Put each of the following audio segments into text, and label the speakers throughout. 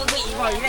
Speaker 1: ก็คืออีพออีเล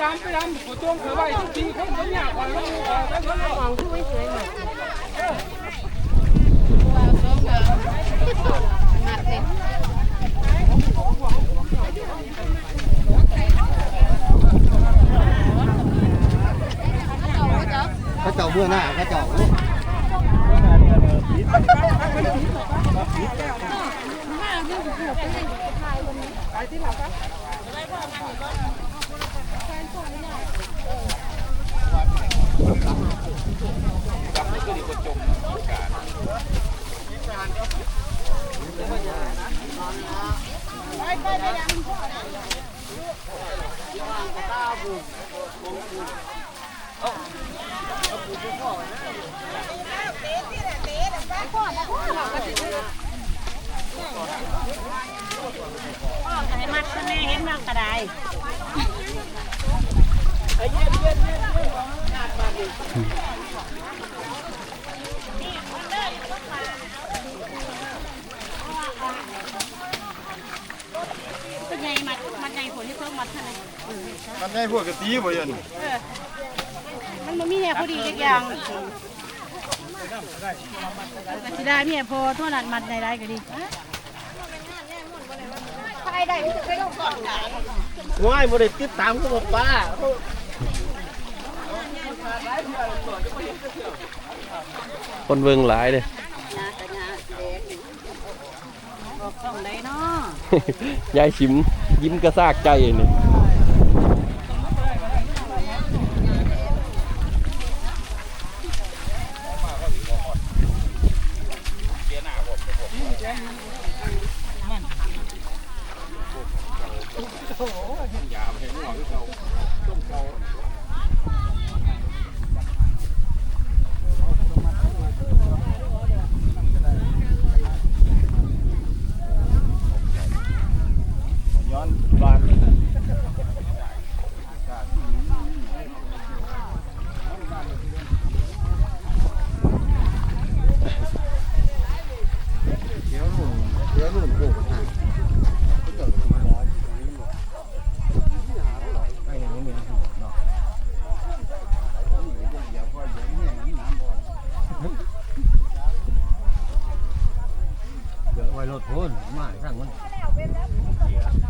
Speaker 1: อ้ยบูให้ใหญ่
Speaker 2: ดำไปดำไปดำกูจ้วงเธอไว้ทุกทีเขาเขาอยากก่
Speaker 3: ให้มัดซะแน่เห็นมากกระได เป็นไงมัดมัดไงผลที่เพิ่มมัดเท่าไหร่
Speaker 4: มันให้พวกกะตีบ่ยัน
Speaker 3: มันบ่มีแน่พอดีอีกอย่างก็สิได้เมียพอทั่วนั้นมัดในได้ก็ดี
Speaker 1: ง่ายบ่ได้ติดตามเขาบอกป้า
Speaker 5: คนเบิ่งหลายเลย
Speaker 3: บอกต้องได้เนาะ
Speaker 5: ยายชิมยิ้มกระซากใจนี่
Speaker 4: ย้อนบานเดี๋ยวหนุ่มเดี๋ยวหนุ่มโผล่มา เดี๋ยวไว้รถพ้นมาสั่งมันเสียอบ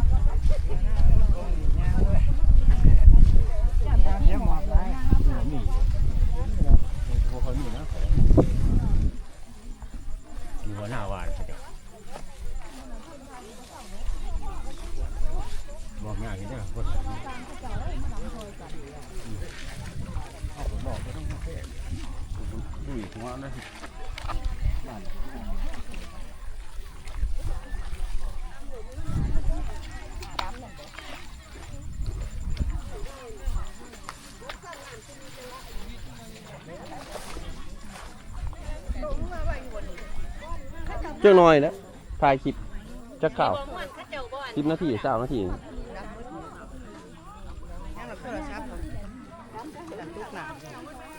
Speaker 4: อยู่หัวหน้าวานเขาจะบอกง่ายอย่างนี้คนผมบอกก็ต้องแค่ดูอีกหัวนะ เจ้า
Speaker 5: น้อยนะถ่ายคลิปจะข่าวสิบนาทีสามนาที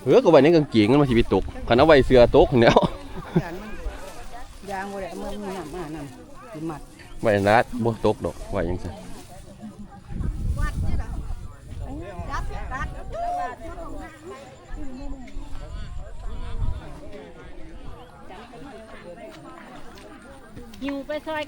Speaker 5: เออก็ไว้ในกางเกงมันมาชีวิตตกขันเอาไว้เสือตกเนี่ย
Speaker 6: ยางบ่ได้เมื่อมีน้ำมานำสิมัด
Speaker 5: ไว้นัดบ่ตกดอกไว้ยังไง
Speaker 3: หิวไปซอย